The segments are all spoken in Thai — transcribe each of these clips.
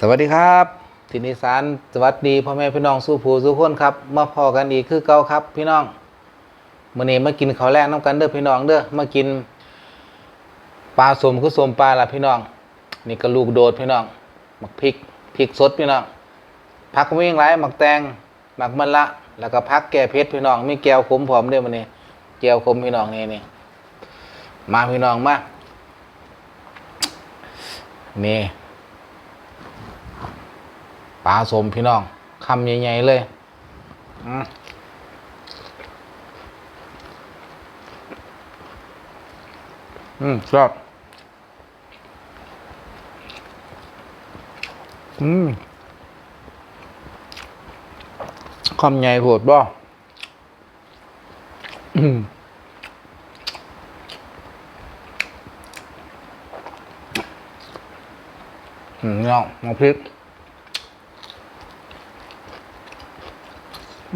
สวัสดีครับทินิสานสวัสดีพ่อแม่พี่น้องสู้ผู้สู้คนครับมาพอกันอีกคือเก่าครับ พี่น้องมื้อนี้มากินข้าวแรกน้ำกันเด้อพี่น้องเด้อมากินปลาสมคือสมปลาละพี่น้อง นี่ก็ลูกโดดพี่น้องหมักพริกพริกสดพี่น้องผักก็มีอย่งไรหมักแตงหมักมะละแล้วก็ผักแก่เผ็ดพี่น้องมีแก้วขมพร้อมเด้อมื้อนี้แก้วขมพี่น้องนี่นี่มาพี่น้องมานี่ ปลาสมพี่น้องคำใหญ่ๆเลยอืมอืมชอบอืมคำใหญ่โหดบ่อืมอืมเนาะมาพริก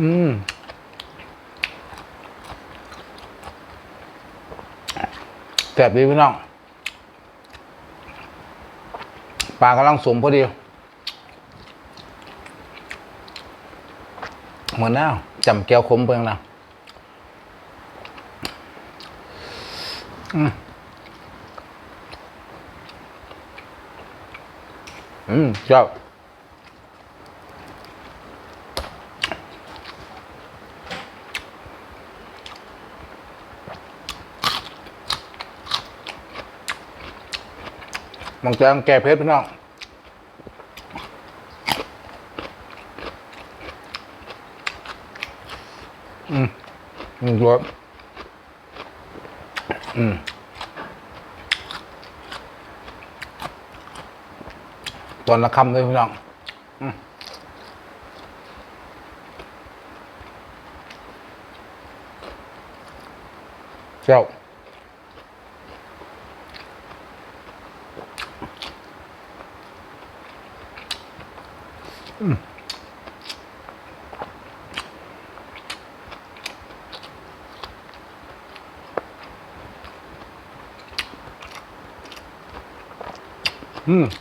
อืมแซ่บดีพี่น้องปลากำลังสมพอดีเหมือนน้าจำแก้วคมเพียงนะอืมอืมชอบ มังแจงแก่เพชรพี่น้องอืมอืมรสอืมตอนละคำเลยพี่น้องอืมเจ้า อืม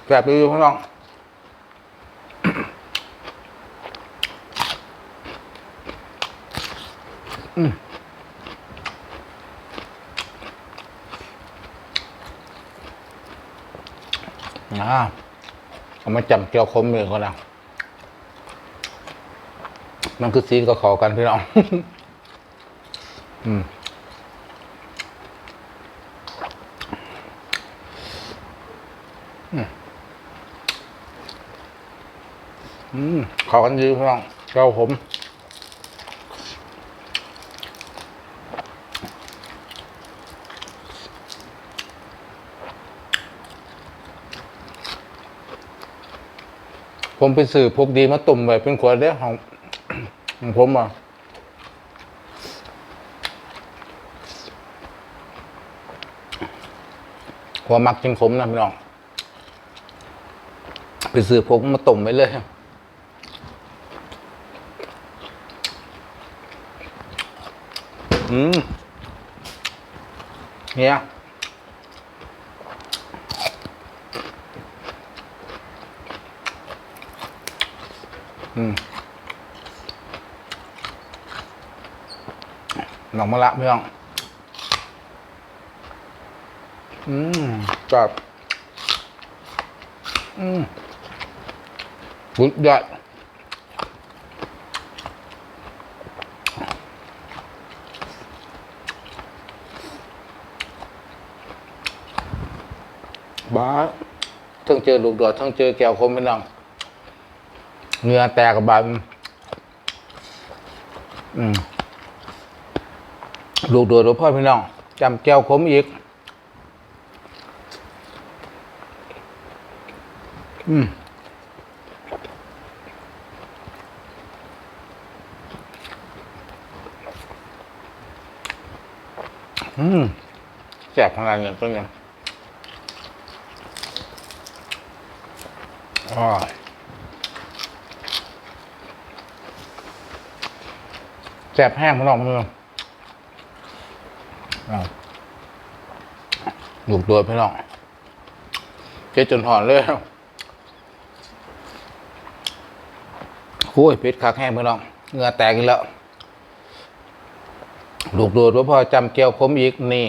แสบดีพี่น้องอืมอ่าเอามาจำเกี่ยวคมเลยก่อนนะ มันคือซีนกับขอกันพี่น้อง อืมอืมขอกันดีพี่น้องเจ้าผมผมไปสื่อพวกดีมาตุ่มไว้เป็นขวดเด้อของ ของผมอะหัวมักจริงขมนะพี่น้อง ไปซื้อพวกมาตุ่มไว้เลยอืมเนี่ยอืม หนองมะละพี่น้อง อืมกับอืมสุดยอดบ้าทั้งเจอลูกดอดทั้งเจอแก้วคมพี่น้องเหงื่อแตกกับบานอืม ลูกโดดหลวงพ่อพี่น้องจำแก้วคมอีก อืมอืมแสบขนาดนี้เป็นยังอ๋อแสบแห้งมันออกมืออ้ หลุกตัวพี่น้องเจ๊จนหอนเลยโอ้ยเพชรคักแห้งพี่น้องเงือแตกอีกแล้วหลุกตัวหลวงพ่อจำเจียวคมอีกนี่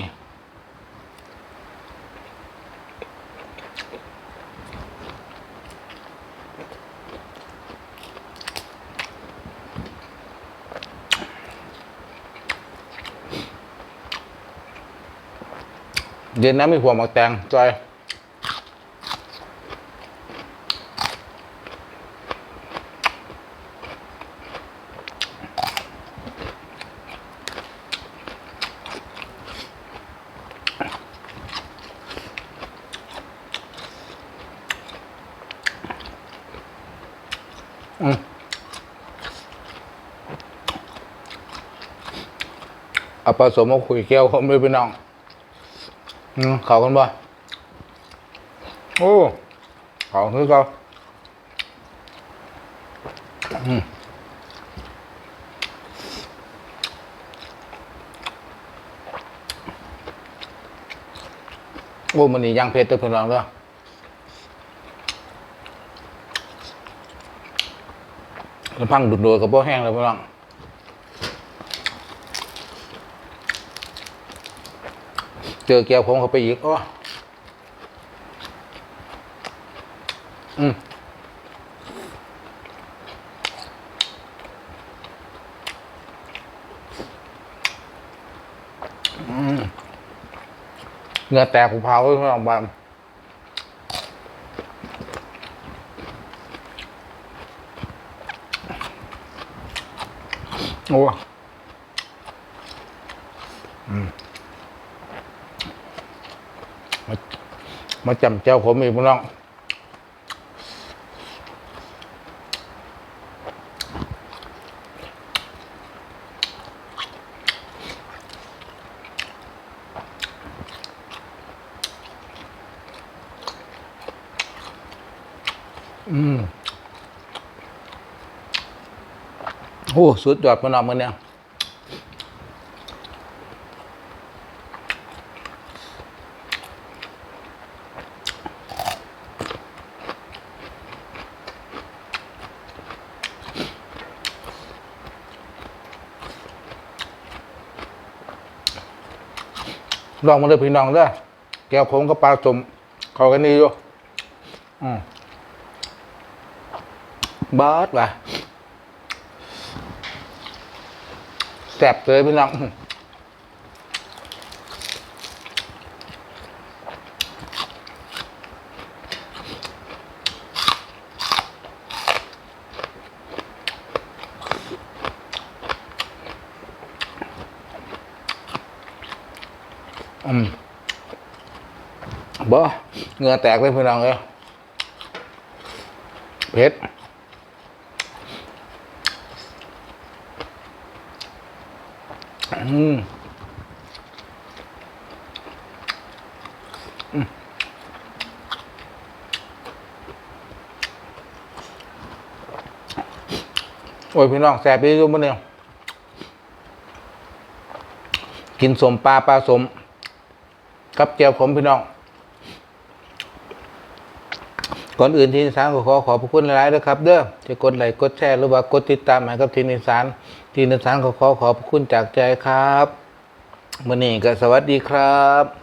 เย็นน้ำมีหัวหมักแตงจอยอืมอาผสมมาคุยแก้วผมเลยพี่น้อง อืมเขากันบ่โอ้เขาคือเขาอืมโอ้มันนี่ย่างเพชรตัวพี่น้องด้อแล้วพังดุดโดยกับพ่อแห้งเลยพี่น้อง เจอแก้วผมเข้าไปอีกโอ้อืมอืมเหงื่อแตกผูเผาเลยพี่น้องบ้านโอ้ม มาจำเจ้าผมอีกพี่น้องอืมโอ้สุดยอดพี่น้องมือเนี่ย ลองมาเลยพี่น้องเด้อแก้วผมกับปลาสมเขากันนี่อยู่อืมบอสว่ะแสบเลยพี่น้อง อืมบอเงือแตกเลยพี่น้องเลยเผ็ดอืมอืมโอ้ยพี่น้องแสบดีอยู่มั้เนี่ยกินสมปลาปลาสม กับเจียวผมพี่น้อง ก่อนอื่นทีนิสานก็ขอขอบพระคุณหลายๆนะครับ เด้อจะกดไลค์กดแชร์หรือว่ากดติดตามให้กับทีนิสานทีนิสานก็ขอขอบพระคุณจากใจครับมื่อนี้ก็สวัสดีครับ